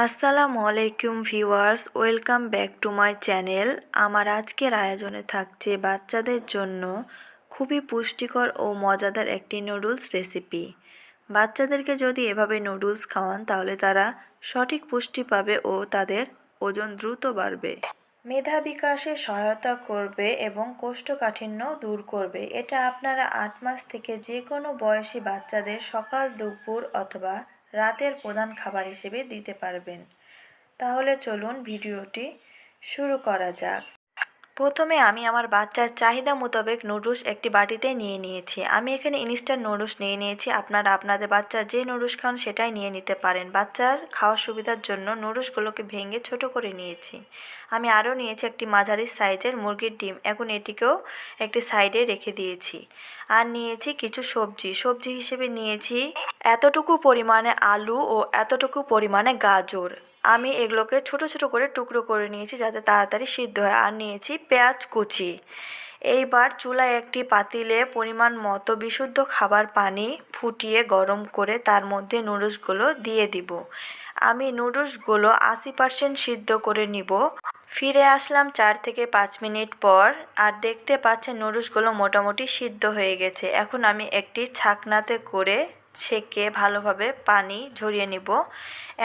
আসসালামু আলাইকুম viewers, welcome back to my channel. আমার আজকের আয়োজনে থাকছে বাচ্চাদের জন্য খুবই পুষ্টিকর ও মজাদার একটি নুডলস রেসিপি। বাচ্চাদেরকে যদি এভাবে নুডলস খাওয়ান, তাহলে তারা সঠিক পুষ্টি পাবে ও তাদের ওজন দ্রুত বাড়বে। মেধা বিকাশে সহায়তা করবে এবং কোষ্ঠকাঠিন্য দূর করবে। এটা আপনারা আট মাস থেকে যে কোনো বয়সী বাচ্চাদের সকাল, দুপুর অথবা রাতের প্রধান খাবার হিসেবে দিতে পারবেন। তাহলে চলুন ভিডিওটি শুরু করা যাক। প্রথমে আমি আমার বাচ্চার চাহিদা মোতাবেক নুডলস একটি বাটিতে নিয়ে নিয়েছি। আমি এখানে ইনস্ট্যান্ট নুডলস নিয়ে নিয়েছি। আপনারা আপনাদের বাচ্চার যে নুডলস খান সেটাই নিয়ে নিতে পারেন। বাচ্চার খাওয়ার সুবিধার জন্য নুডলসগুলোকে ভেঙে ছোট করে নিয়েছি। আমি আরও নিয়েছি একটি মাঝারি সাইজের মুরগির ডিম। এখন এটিকেও একটি সাইডে রেখে দিয়েছি। আর নিয়েছি কিছু সবজি। সবজি হিসেবে নিয়েছি এতটুকু পরিমাণে আলু ও এতটুকু পরিমাণে গাজর। আমি এগুলোকে ছোট ছোট করে টুকরো করে নিয়েছি যাতে তাড়াতাড়ি সিদ্ধ হয়। আর নিয়েছি পেঁয়াজ কুচি। এইবার চুলায় একটি পাতিলে পরিমাণ মতো বিশুদ্ধ খাবার পানি ফুটিয়ে গরম করে তার মধ্যে নুডলসগুলো দিয়ে দিব। আমি নুডলসগুলো আশি পার্সেন্ট সিদ্ধ করে নিব। ফিরে আসলাম চার থেকে পাঁচ মিনিট পর আর দেখতে পাচ্ছেন নুডলসগুলো মোটামুটি সিদ্ধ হয়ে গেছে। এখন আমি একটি ছাকনাতে করে ছেঁকে ভালোভাবে পানি ঝরিয়ে নিব।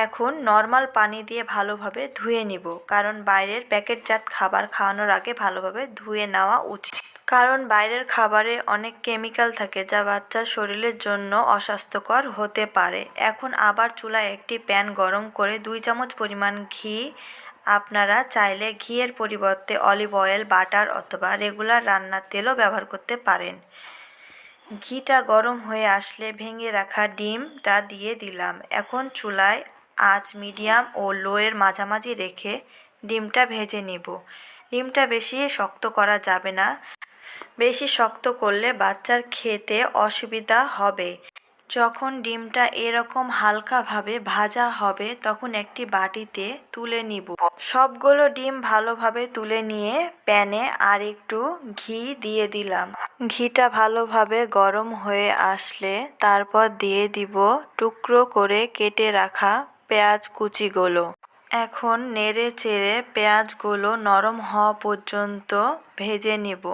এখন নর্মাল পানি দিয়ে ভালোভাবে ধুয়ে নিব। কারণ বাইরের প্যাকেটজাত খাবার খাওয়ানোর আগে ভালোভাবে ধুয়ে নেওয়া উচিত। কারণ বাইরের খাবারে অনেক কেমিক্যাল থাকে যা বাচ্চার শরীরের জন্য অস্বাস্থ্যকর হতে পারে। এখন আবার চুলায় একটি প্যান গরম করে দুই চামচ পরিমাণ ঘি, আপনারা চাইলে ঘিয়ের পরিবর্তে অলিভ অয়েল, বাটার অথবা রেগুলার রান্নার তেলও ব্যবহার করতে পারেন। ঘিটা গরম হয়ে আসলে ভেঙে রাখা ডিমটা দিয়ে দিলাম। এখন চুলায় আঁচ মিডিয়াম ও লোয়ের মাঝামাঝি রেখে ডিমটা ভেজে নেব। ডিমটা বেশি শক্ত করা যাবে না। বেশি শক্ত করলে বাচ্চার খেতে অসুবিধা হবে। যখন ডিমটা এরকম হালকাভাবে ভাজা হবে, তখন একটি বাটিতে তুলে নিব। সবগুলো ডিম ভালোভাবে তুলে নিয়ে প্যানে আর একটু ঘি দিয়ে দিলাম। ঘিটা ভালোভাবে গরম হয়ে আসলে তারপর দিয়ে দিব টুকরো করে কেটে রাখা পেঁয়াজ কুচিগুলো। এখন নেড়ে চেড়ে পেঁয়াজগুলো নরম হওয়া পর্যন্ত ভেজে নিব।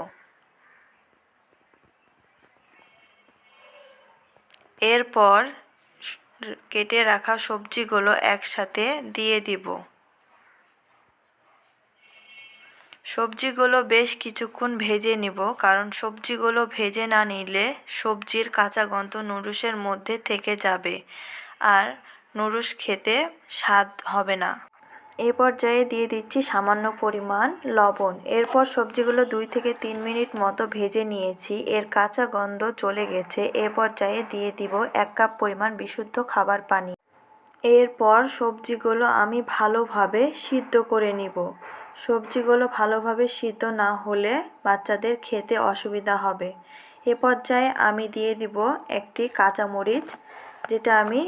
এরপর কেটে রাখা সবজিগুলো একসাথে দিয়ে দিব। সবজিগুলো বেশ কিছুক্ষণ ভেজে নিব, কারণ সবজিগুলো ভেজে না নিলে সবজির কাঁচা গন্ধ নুডলসের মধ্যে থেকে যাবে আর নুডলস খেতে স্বাদ হবে না। এ পর্যায়ে দিয়ে দিচ্ছি সামান্য পরিমাণ লবণ। এরপর সবজিগুলো দুই থেকে তিন মিনিট মতো ভেজে নিয়েছি, এর কাঁচা গন্ধ চলে গেছে। এ পর্যায়ে দিয়ে দিব এক কাপ পরিমাণ বিশুদ্ধ খাবার পানি। এরপর সবজিগুলো আমি ভালোভাবে সিদ্ধ করে নিব। সবজিগুলো ভালোভাবে সিদ্ধ না হলে বাচ্চাদের খেতে অসুবিধা হবে। এ পর্যায়ে আমি দিয়ে দিব একটি কাঁচামরিচ, যেটা আমি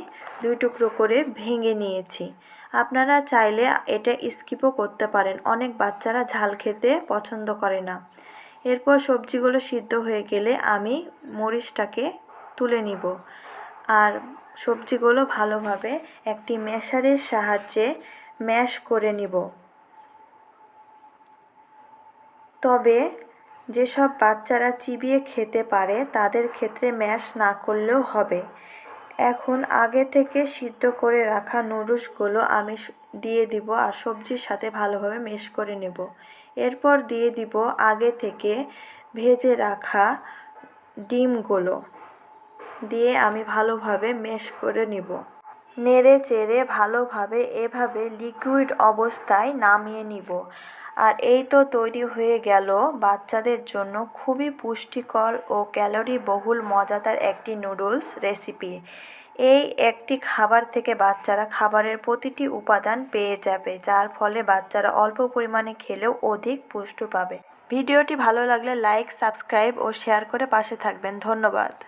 দুই টুকরো করে ভেঙে নিয়েছি। আপনারা চাইলে এটা স্কিপও করতে পারেন, অনেক বাচ্চারা ঝাল খেতে পছন্দ করে না। এরপর সবজিগুলো সিদ্ধ হয়ে গেলে আমি মরিচটাকে তুলে নিব। আর সবজিগুলো ভালোভাবে একটি ম্যাশারের সাহায্যে ম্যাশ করে নিব। তবে যেসব বাচ্চারা চিবিয়ে খেতে পারে, তাদের ক্ষেত্রে ম্যাশ না করলেও হবে। এখন আগে থেকে সিদ্ধ করে রাখা নুডলসগুলো আমি দিয়ে দিব আর সবজির সাথে ভালোভাবে মেশ করে নেব। এরপর দিয়ে দিব আগে থেকে ভেজে রাখা ডিমগুলো। দিয়ে আমি ভালোভাবে মেশ করে নিব। নেড়ে চেড়ে ভালোভাবে এভাবে লিকুইড অবস্থায় নামিয়ে নিব। আর এই তো তৈরি হয়ে গেল। বাচ্চাদের জন্য খুবই পুষ্টিকর ও ক্যালোরি বহুল মজাদার একটি নুডলস রেসিপি এই একটি খাবার থেকে বাচ্চারা খাবারের প্রতিটি উপাদান পেয়ে যাবে, যার ফলে বাচ্চারা অল্প পরিমাণে খেলেও অধিক পুষ্টি পাবে। ভিডিওটি ভালো লাগলে লাইক সাবস্ক্রাইব ও শেয়ার করে পাশে থাকবেন। ধন্যবাদ।